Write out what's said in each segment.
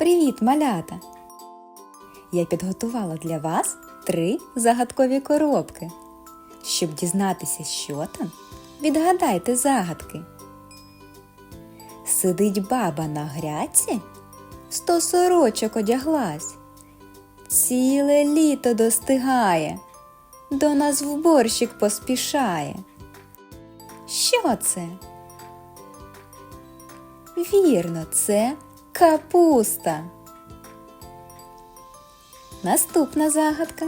Привіт, малята! Я підготувала для вас три загадкові коробки. Щоб дізнатися, що там, відгадайте загадки. Сидить баба на грядці, сто сорочок одяглась. Ціле літо достигає, до нас в борщик поспішає. Що це? Вірно, це капуста. Наступна загадка.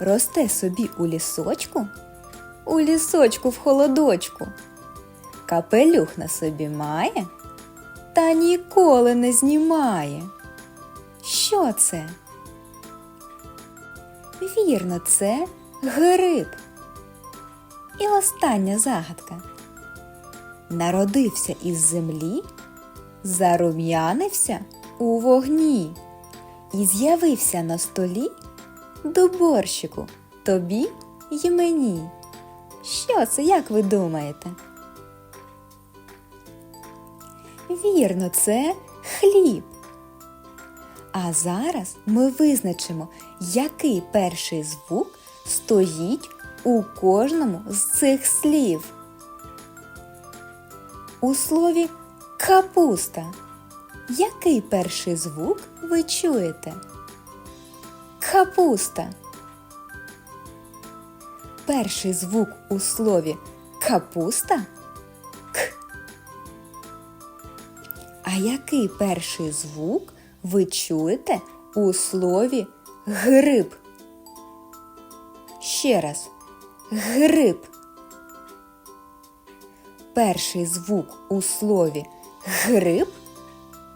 Росте собі у лісочку, у лісочку в холодочку. Капелюх на собі має, та ніколи не знімає. Що це? Вірно, це гриб. І остання загадка. Народився із землі, зарум'янився у вогні і з'явився на столі до борщику тобі й мені. Що це, як ви думаєте? Вірно, це хліб. А зараз ми визначимо, який перший звук стоїть у кожному з цих слів. У слові капуста. Який перший звук ви чуєте? Капуста. Перший звук у слові капуста к. А який перший звук ви чуєте у слові гриб? Ще раз. Гриб. Перший звук у слові гриб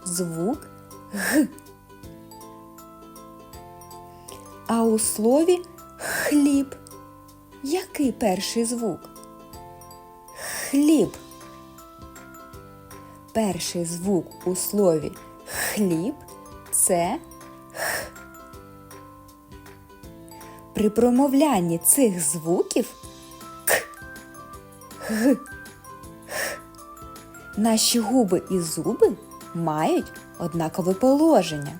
звук г. А у слові хліб. Який перший звук? Хліб. Перший звук у слові хліб це х. При промовлянні цих звуків к, г. Наші губи і зуби мають однакове положення.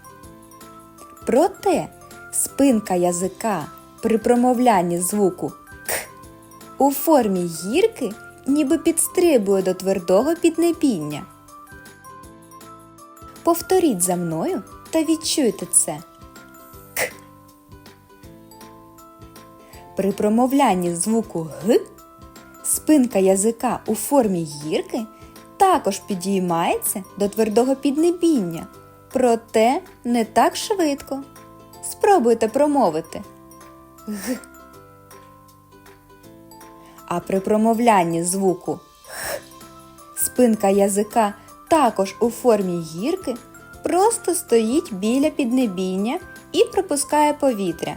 Проте спинка язика при промовлянні звуку к у формі гірки ніби підстрибує до твердого піднебіння. Повторіть за мною та відчуйте це. К. При промовлянні звуку г спинка язика у формі гірки також підіймається до твердого піднебіння, проте не так швидко. Спробуйте промовити г. А при промовлянні звуку х спинка язика також у формі гірки просто стоїть біля піднебіння і пропускає повітря.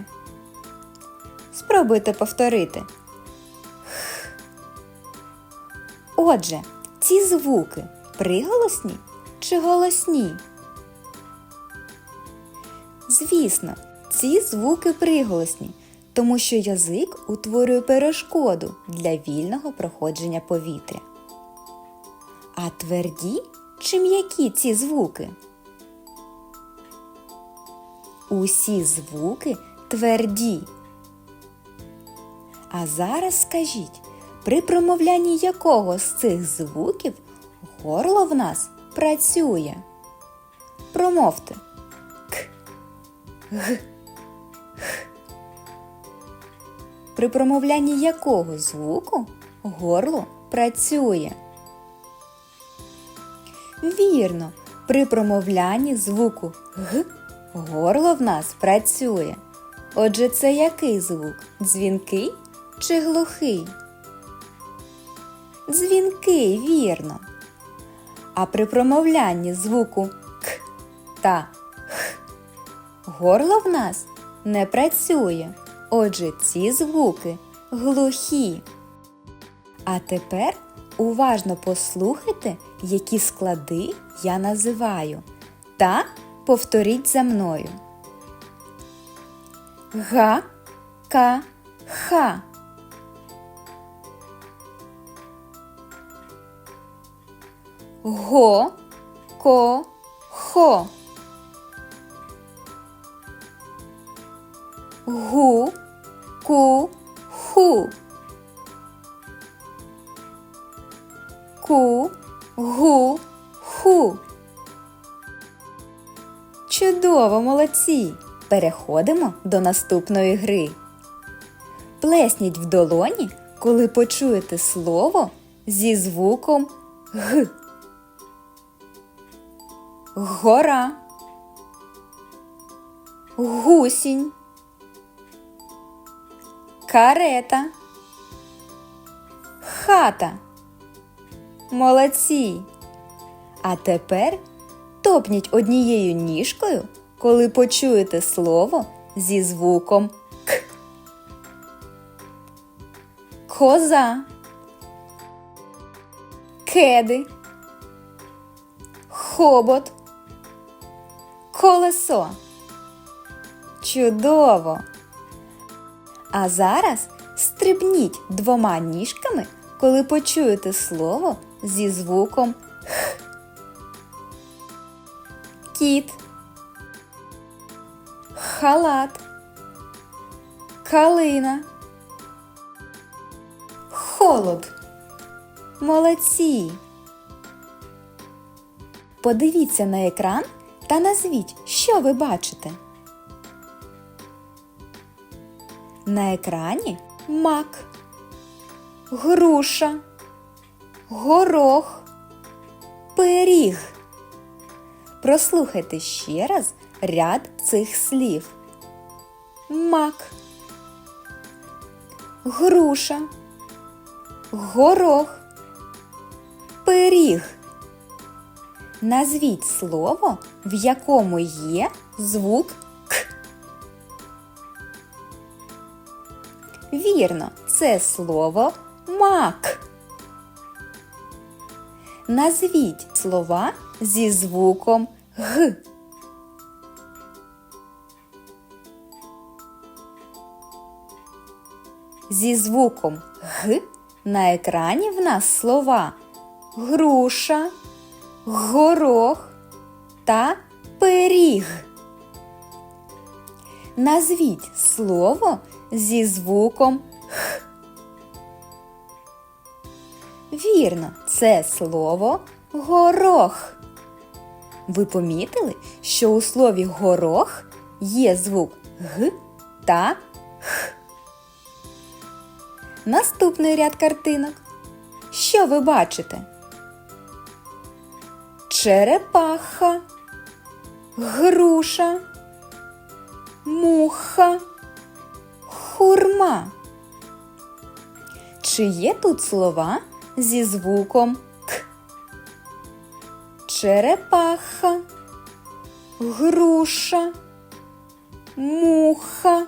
Спробуйте повторити. Х. Отже, ці звуки приголосні чи голосні? Звісно, ці звуки приголосні, тому що язик утворює перешкоду для вільного проходження повітря. А тверді чи м'які ці звуки? Усі звуки тверді. А зараз скажіть, при промовлянні якого з цих звуків горло в нас працює? Промовте к, г, х. При промовлянні якого звуку горло працює? Вірно, при промовлянні звуку г горло в нас працює. Отже, це який звук? Дзвінкий чи глухий? Дзвінкий, вірно. А при промовлянні звуку к та х горло в нас не працює. Отже, ці звуки глухі. А тепер уважно послухайте, які склади я називаю, та повторіть за мною. Га, ка, ха. го, ко, хо. Гу, ку, ху. Ку, гу, ху. Чудово, молодці! Переходимо до наступної гри. Плесніть в долоні, коли почуєте слово зі звуком Г. Гора. Гусінь. Карета. Хата. Молодці. А тепер топніть однією ніжкою, коли почуєте слово зі звуком К. Коза. Кеди. Хобот. Колесо. Чудово! А зараз стрибніть двома ніжками, коли почуєте слово зі звуком Х. Кіт. Халат. Калина. Холод. Молодці. Подивіться на екран та назвіть, що ви бачите. На екрані мак, груша, горох, пиріг. Прослухайте ще раз ряд цих слів. Мак, груша, горох, пиріг. Назвіть слово, в якому є звук К. Вірно, це слово мак. Назвіть слова зі звуком Г. Зі звуком Г на екрані в нас слова груша, горох та пиріг. Назвіть слово зі звуком Х. Вірно, це слово горох. Ви помітили, що у слові горох є звук Г та Х. Наступний ряд картинок. Що ви бачите? Черепаха, груша, муха, хурма. Чи є тут слова зі звуком К? Черепаха, груша, муха,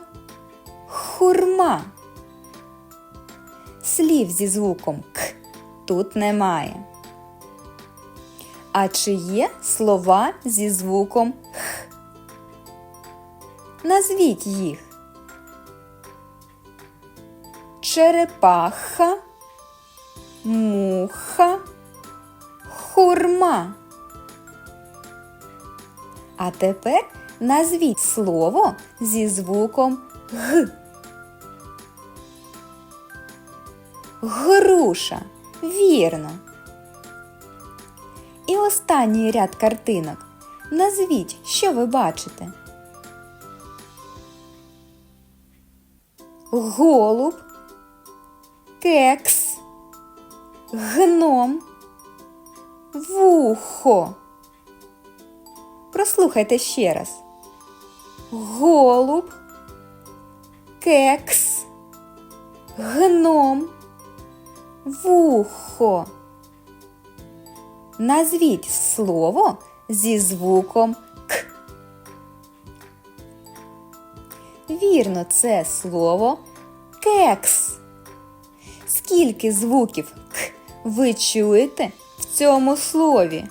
хурма. Слів зі звуком К тут немає. А чи є слова зі звуком Х? Назвіть їх. Черепаха, муха, хурма. А тепер назвіть слово зі звуком Г. Груша. Вірно. І останній ряд картинок. Назвіть, що ви бачите. Голуб, кекс, гном, вухо. Прослухайте ще раз. Голуб, кекс, гном, вухо. Назвіть слово зі звуком К. Вірно, це слово кекс. Скільки звуків К ви чуєте в цьому слові?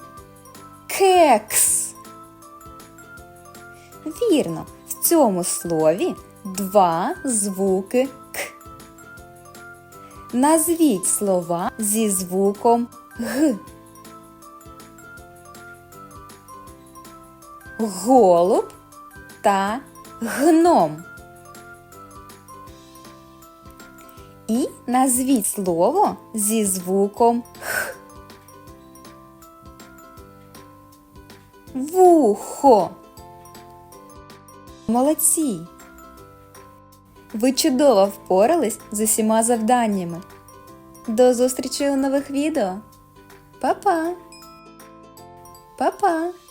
Кекс. Вірно, в цьому слові два звуки К. Назвіть слова зі звуком Г. Голуб та гном. І назвіть слово зі звуком Х. Вухо. Молодці. Ви чудово впорались з усіма завданнями. До зустрічі у нових відео. Па-па! Па-па!